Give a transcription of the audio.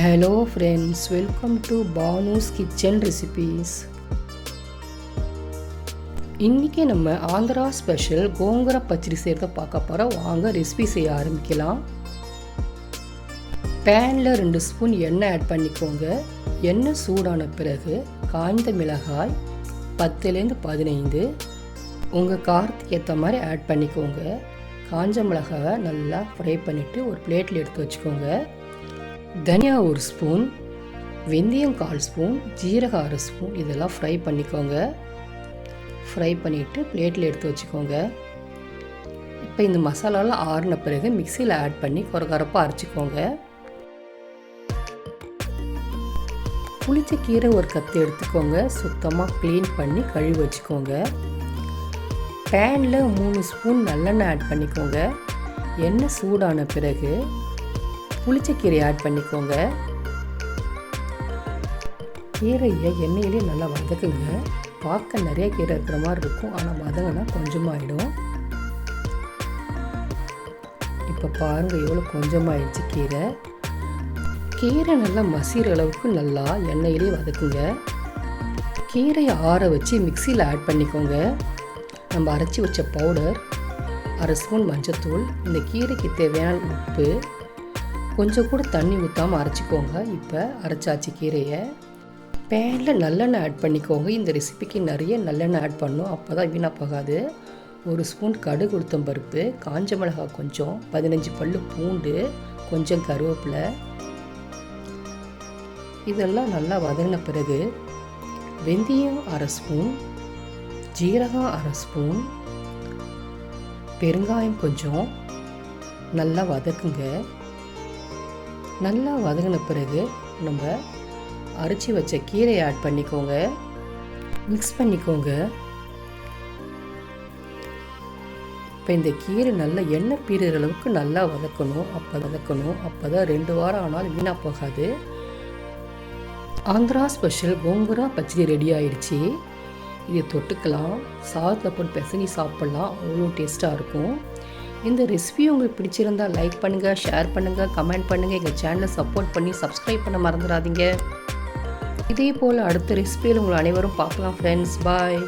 Hello friends welcome to Banu's kitchen recipes இன்றைக்கி நம்ம Andhra special கோங்கர பச்சடி செய்கிறத பார்க்க போகிறோம் வாங்க ரெசிபி செய்ய ஆரம்பிக்கலாம். பேனில் ரெண்டு ஸ்பூன் எண்ணெய் ஆட் பண்ணிக்கோங்க. எண்ணெய் சூடான பிறகு காய்ந்த மிளகாய் பத்துலேருந்து பதினைந்து. உங்கள் காரத்துக்கு ஏற்ற மாதிரி ஆட் பண்ணிக்கோங்க. காஞ்ச மிளகாவை நல்லா ஃப்ரை பண்ணிவிட்டு ஒரு பிளேட்டில் எடுத்து வச்சுக்கோங்க. தனியா ஒரு ஸ்பூன் வெந்தயம் கால் ஸ்பூன் ஜீரகம் அரை ஸ்பூன் இதெல்லாம் ஃப்ரை பண்ணிக்கோங்க. ஃப்ரை பண்ணிவிட்டு பிளேட்டில் எடுத்து வச்சுக்கோங்க. இப்போ இந்த மசாலாலாம் ஆறின பிறகு மிக்சியில் ஆட் பண்ணி குறகரப்பாக அரைச்சிக்கோங்க. புளிச்ச கீரை ஒரு கத்து எடுத்துக்கோங்க. சுத்தமாக க்ளீன் பண்ணி கழுவி வச்சுக்கோங்க. பேனில் மூணு ஸ்பூன் நல்லெண்ணெய் ஆட் பண்ணிக்கோங்க. எண்ணெய் சூடான பிறகு புளிச்சக்கீரை ஆட் பண்ணிக்கோங்க. கீரையை எண்ணெயிலே நல்லா வதக்குங்க. பார்க்க நிறைய கீரை இருக்கிற மாதிரி இருக்கும். ஆனால் வதங்கினா கொஞ்சமாகிடும் இப்போ பாருங்கள் எவ்வளோ கொஞ்சமாகிடுச்சு கீரை. கீரை நல்லா மசிகிற அளவுக்கு நல்லா எண்ணெயிலே வதக்குங்க. கீரையை ஆற வச்சு மிக்சியில் ஆட் பண்ணிக்கோங்க. நம்ம அரைச்சி வச்ச பவுடர் அரை ஸ்பூன் மஞ்சத்தூள் இந்த கீரைக்கு தேவையான உப்பு கொஞ்சம் கூட தண்ணி ஊற்றாமல் அரைச்சிக்கோங்க. இப்போ அரைச்சாச்சு கீரையை. பேனில் நல்லெண்ணெய் ஆட் பண்ணிக்கோங்க. இந்த ரெசிபிக்கு நிறைய நல்லெண்ணெய் ஆட் பண்ணும். அப்போ தான் வீணாக போகாது. ஒரு ஸ்பூன் கடுகு உளுத்தம் பருப்பு காஞ்ச மிளகாய் கொஞ்சம் பதினஞ்சு பல் பூண்டு கொஞ்சம் கருவேப்பிலை. இதெல்லாம் நல்லா வதங்கின பிறகு வெந்தயம் அரை ஸ்பூன் ஜீரகம் அரை ஸ்பூன் பெருங்காயம் கொஞ்சம். நல்லா வதக்குங்க. நல்லா வதங்கின பிறகு நம்ம அரைச்சி வச்ச கீரையை ஆட் பண்ணிக்கோங்க. மிக்ஸ் பண்ணிக்கோங்க. இப்போ இந்த கீரை நல்லா எண்ணெய் பீறுற அளவுக்கு நல்லா வதக்கணும். அப்போ வதக்கணும். அப்போ தான் ரெண்டு வாரம் ஆனாலும் வீணாக போகாது. ஆந்திரா ஸ்பெஷல் கோங்குரா பச்சடி ரெடி ஆயிடுச்சு. இதை தொட்டுக்கலாம். சாதத்தில் போட்டு பிசங்கி சாப்பிட்லாம். அவ்வளோ டேஸ்ட்டாக இருக்கும். இந்த ரெசிபி உங்களுக்கு பிடிச்சிருந்தால் லைக் பண்ணுங்கள் ஷேர் பண்ணுங்கள் கமெண்ட் பண்ணுங்கள் எங்கள் சேனலை சப்போர்ட் பண்ணி சப்ஸ்கிரைப் பண்ண மறந்துடாதீங்க. இதே போல் அடுத்த ரெசிபியில் உங்களை அனைவரும் பார்க்கலாம் ஃப்ரெண்ட்ஸ் பாய்